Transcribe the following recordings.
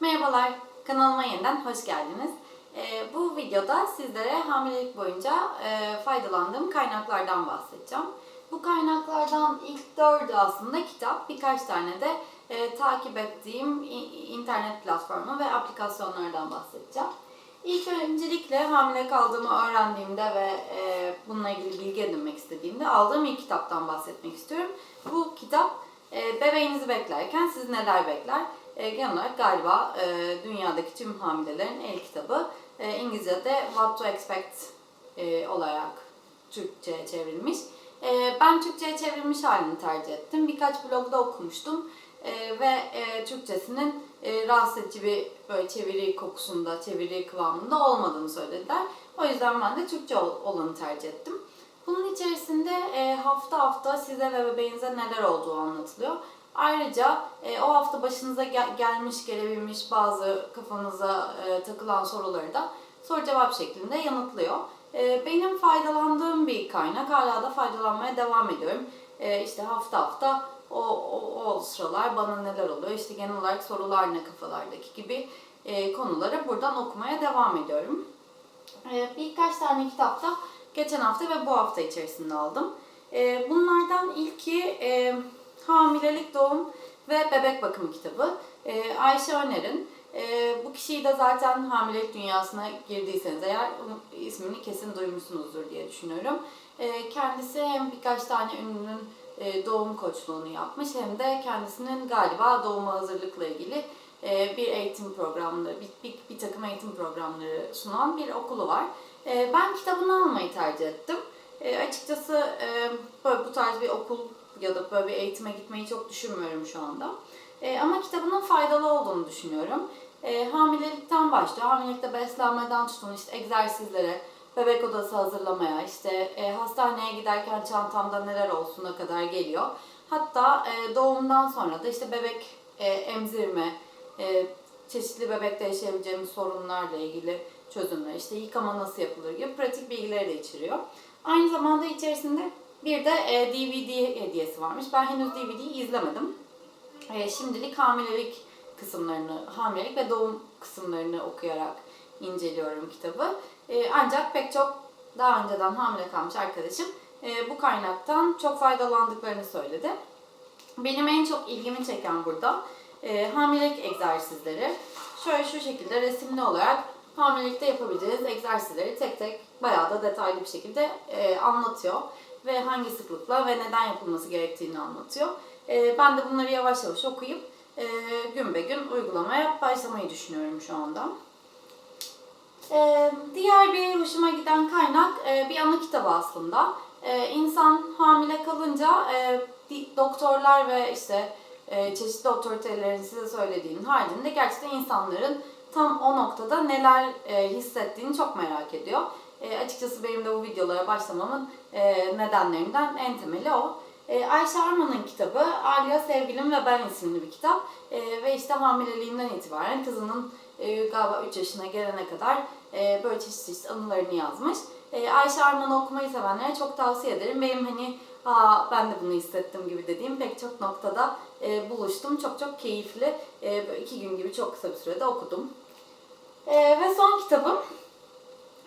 Merhabalar, kanalıma yeniden hoş geldiniz. Ee, bu videoda sizlere hamilelik boyunca e, faydalandığım kaynaklardan bahsedeceğim. Bu kaynaklardan ilk dördü aslında kitap, birkaç tane de e, takip ettiğim internet platformu ve aplikasyonlardan bahsedeceğim. İlk öncelikle hamile kaldığımı öğrendiğimde ve e, bununla ilgili bilgi edinmek istediğimde aldığım ilk kitaptan bahsetmek istiyorum. Bu kitap e, bebeğinizi beklerken sizi neler bekler? E, genel olarak galiba e, dünyadaki tüm hamilelerin el kitabı. E, İngilizce'de What to Expect e, olarak Türkçe'ye çevrilmiş. E, ben Türkçe'ye çevrilmiş halini tercih ettim. Birkaç blogda okumuştum. E, ve e, Türkçesinin e, rahatsız edici bir böyle çeviri kokusunda, çeviri kıvamında olmadığını söylediler. O yüzden ben de Türkçe ol- olanı tercih ettim. Bunun içerisinde e, hafta hafta size ve bebeğinize neler olduğu anlatılıyor. Ayrıca e, o hafta başınıza gel- gelmiş, gelebilmiş bazı kafanıza e, takılan soruları da soru cevap şeklinde yanıtlıyor. E, benim faydalandığım bir kaynak, hala da faydalanmaya devam ediyorum. E, işte hafta hafta o, o, o sıralar bana neler oluyor, işte genel olarak sorular ne kafalardaki gibi e, konuları buradan okumaya devam ediyorum. E, birkaç tane kitapta geçen hafta ve bu hafta içerisinde aldım. E, bunlardan ilki e, Hamilelik, Doğum Bebek Bakımı kitabı. E, Ayşe Öner'in. E, bu kişiyi de zaten hamilelik dünyasına girdiyseniz eğer ismini kesin duymuşsunuzdur diye düşünüyorum. E, kendisi hem birkaç tane ünlünün e, doğum koçluğunu yapmış hem de kendisinin galiba doğuma hazırlıkla ilgili e, bir eğitim programları, bir, bir, bir takım eğitim programları sunan bir okulu var. E, ben kitabını almayı tercih ettim. E, açıkçası e, böyle bu tarz bir okul ya da böyle bir eğitime gitmeyi çok düşünmüyorum şu anda. E, ama kitabının faydalı olduğunu düşünüyorum. E, hamilelikten başlıyor. Hamilelikte beslenmeden tutun işte egzersizlere, bebek odası hazırlamaya, işte e, hastaneye giderken çantamda neler olsuna kadar geliyor. Hatta e, doğumdan sonra da işte bebek e, emzirme, e, çeşitli bebekte yaşayabileceğimiz sorunlarla ilgili çözümler, işte yıkama nasıl yapılır gibi pratik bilgileri de içeriyor. Aynı zamanda içerisinde bir de e, DVD hediyesi varmış. Ben henüz DVD'yi izlemedim. E, şimdilik hamilelik kısımlarını, hamilelik ve doğum kısımlarını okuyarak inceliyorum kitabı. E, ancak pek çok daha önceden hamile kalmış arkadaşım e, bu kaynaktan çok faydalandıklarını söyledi. Benim en çok ilgimi çeken burada e, hamilelik egzersizleri. Şöyle şu şekilde resimli olarak hamilelikte yapabileceğiniz egzersizleri tek tek bayağı da detaylı bir şekilde e, anlatıyor. Ve hangi sıklıkla ve neden yapılması gerektiğini anlatıyor. E, ben de bunları yavaş yavaş okuyup e, gün be gün uygulamaya başlamayı düşünüyorum şu anda. Ee, diğer bir hoşuma giden kaynak e, bir anı kitabı aslında. Ee, insan hamile kalınca e, doktorlar ve işte e, çeşitli otoritelerin size söylediğinin haricinde gerçekten insanların tam o noktada neler e, hissettiğini çok merak ediyor. E, açıkçası benim de bu videolara başlamamın e, nedenlerinden en temeli o. E, Ayşe Arman'ın kitabı Alya Sevgilim ve Ben isimli bir kitap. E, ve işte hamileliğinden itibaren kızının e, galiba 3 yaşına gelene kadar e, böyle çeşitli çeşitli anılarını yazmış. E, Ayşe Arman'ı okumayı sevenlere çok tavsiye ederim. Benim hani Aa, ben de bunu hissettim gibi dediğim pek çok noktada e, buluştum. Çok çok keyifli. E, iki gün gibi çok kısa bir sürede okudum. E, ve son kitabım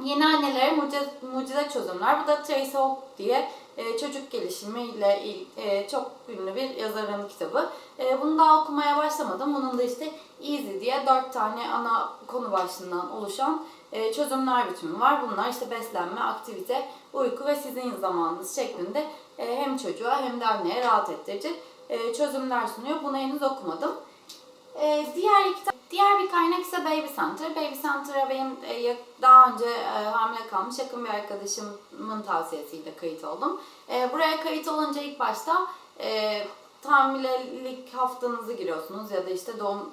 Yeni Annelere Mucize, Mucize Çözümler. Bu da Tracy Hawk diye e, çocuk gelişimiyle e, çok ünlü bir yazarın kitabı. E, bunu daha okumaya başlamadım. Bunun da işte Easy diye dört tane ana konu başlığından oluşan e, çözümler bütünü var. Bunlar işte beslenme, aktivite, uyku ve sizin zamanınız şeklinde e, hem çocuğa hem de anneye rahat ettirici e, çözümler sunuyor. Bunu henüz okumadım. E, diğer iki Diğer bir kaynak ise Baby Center. Baby Center'a benim e, daha önce e, hamile kalmış yakın bir arkadaşımın tavsiyesiyle kayıt oldum. E, buraya kayıt olunca ilk başta hamilelik haftanızı giriyorsunuz ya da işte doğum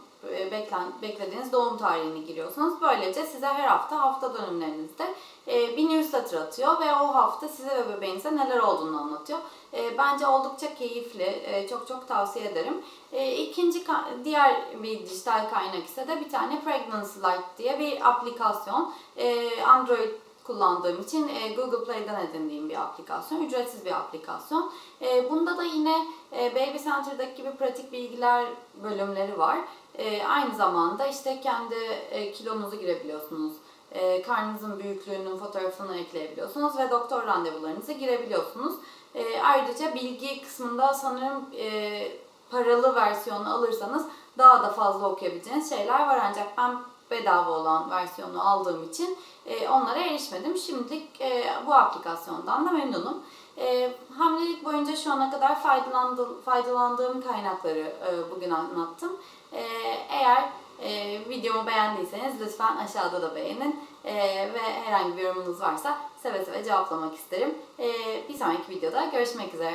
beklediğiniz doğum tarihini giriyorsunuz. Böylece size her hafta hafta dönümlerinizde e, bir newsletter atıyor ve o hafta size ve bebeğinize neler olduğunu anlatıyor. E, bence oldukça keyifli. E, çok çok tavsiye ederim. E, ikinci diğer bir dijital kaynak ise de bir tane Pregnancy Light diye bir aplikasyon. E, Android kullandığım için e, Google Play'den edindiğim bir aplikasyon. Ücretsiz bir aplikasyon. E, bunda da yine e, Baby Center'daki gibi pratik bilgiler bölümleri var. E, aynı zamanda işte kendi e, kilonuzu girebiliyorsunuz. E, karnınızın büyüklüğünün fotoğrafını ekleyebiliyorsunuz ve doktor randevularınızı girebiliyorsunuz. E, ayrıca bilgi kısmında sanırım e, paralı versiyonu alırsanız daha da fazla okuyabileceğiniz şeyler var ancak ben bedava olan versiyonu aldığım için e, onlara erişmedim. Şimdilik e, bu aplikasyondan da memnunum. E, hamilelik boyunca şu ana kadar faydalandığım, faydalandığım kaynakları e, bugün anlattım. E, eğer e, videomu beğendiyseniz lütfen aşağıda da beğenin E, ve herhangi bir yorumunuz varsa seve seve cevaplamak isterim. E, bir sonraki videoda görüşmek üzere.